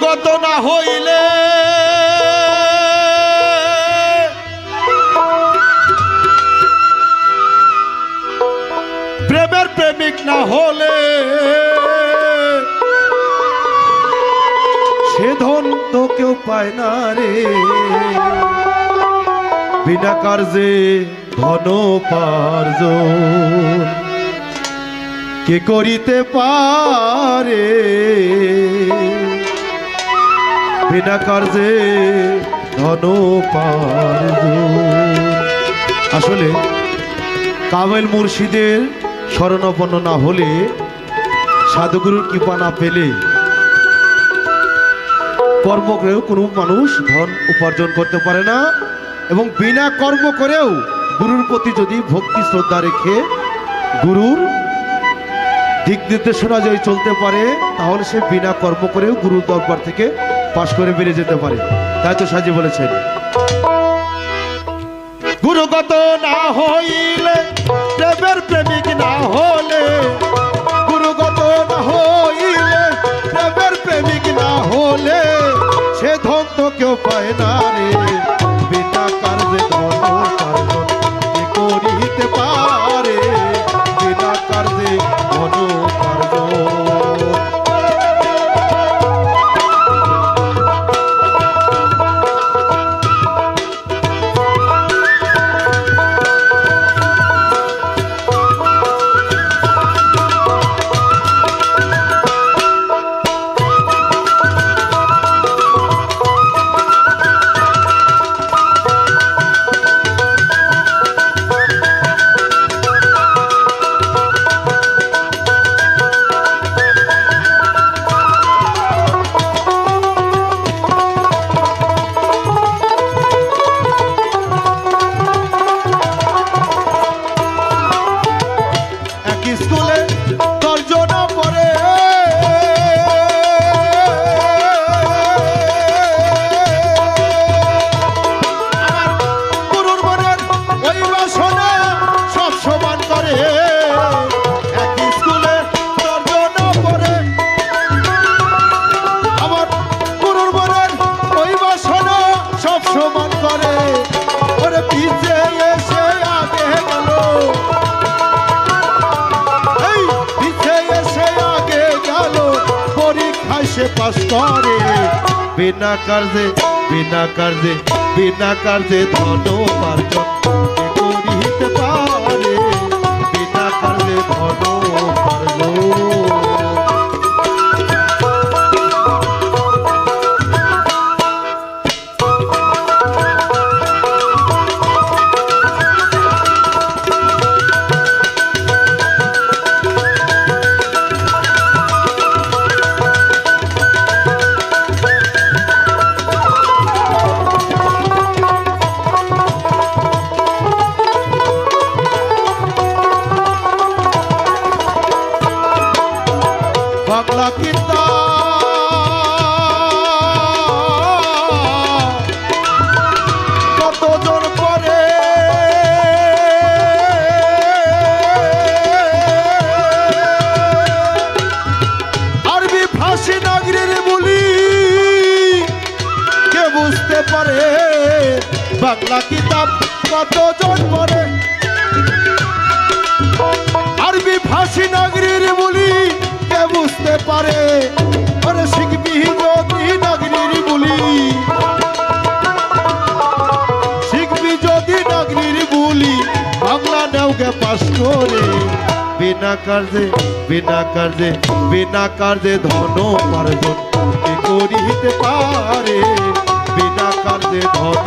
গুরুগত না হইলে। প্রেমের প্রেমিক না হলে সে ধন তো কেউ পায় না রে। বিনা কার্যে ধন পার্জ কে করিতে পারে? বিনা কার্যে ধন আসলে কামেল মুর্শিদের শরণাপন্ন না হলে সাধুগুরুর কৃপা না পেলে কর্ম করেও কোনো মানুষ ধন উপার্জন করতে পারে না এবং বিনা কর্ম করেও গুরুর প্রতি যদি ভক্তি, শ্রদ্ধা রেখে গুরুর দিক নির্দেশনা যদি চলতে পারে, তাহলে সে বিনা কর্ম করেও গুরুর দরবার থেকে পাশ করে বেরিয়ে যেতে পারে। তাই তো সাজি বলেছেন। গুরুগত না হইলে, প্রেমের প্রেমিক না হলে গুরুগত না হইলে, প্রেমের প্রেমিক না হলে, সে ধন তো কেউ পায় না রে। বিনা কার্যে ধন পারে, বিনা কার্যে ধন করে। বিনা কার্যে বিনা কার্যে বিনা কার্যে ধন উপার্জন। করিতে পারে বিনা কার্যে ধন কিতা কতজন পরে? বলি কিতাব কতজন পড়ে আরবি ফাঁসি নাগরির বাংলা নেওকে পাশ করে বিনা কার্যে বিনা কার্যে বিনা কার্যে ধন উপার্জন করিতে পারে। বিনা কার্যে ধন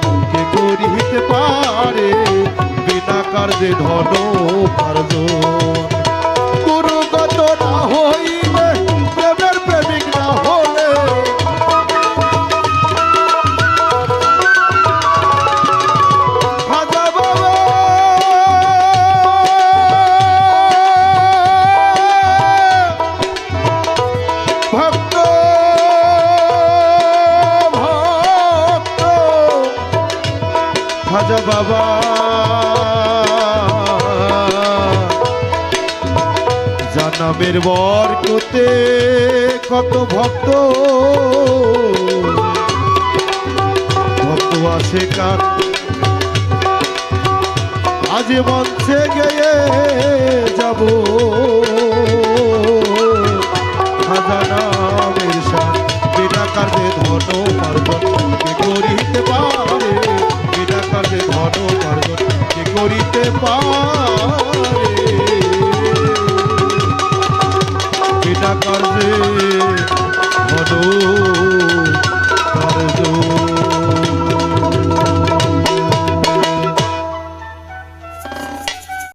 পারে বিনা কার্যে ধন উপার্জন। বাবা। জানামের বর কোতে কত ভক্ত। ভক্ত আসে কার? আজ মঞ্চে গিয়ে যাব। বিনা কার্যে ধন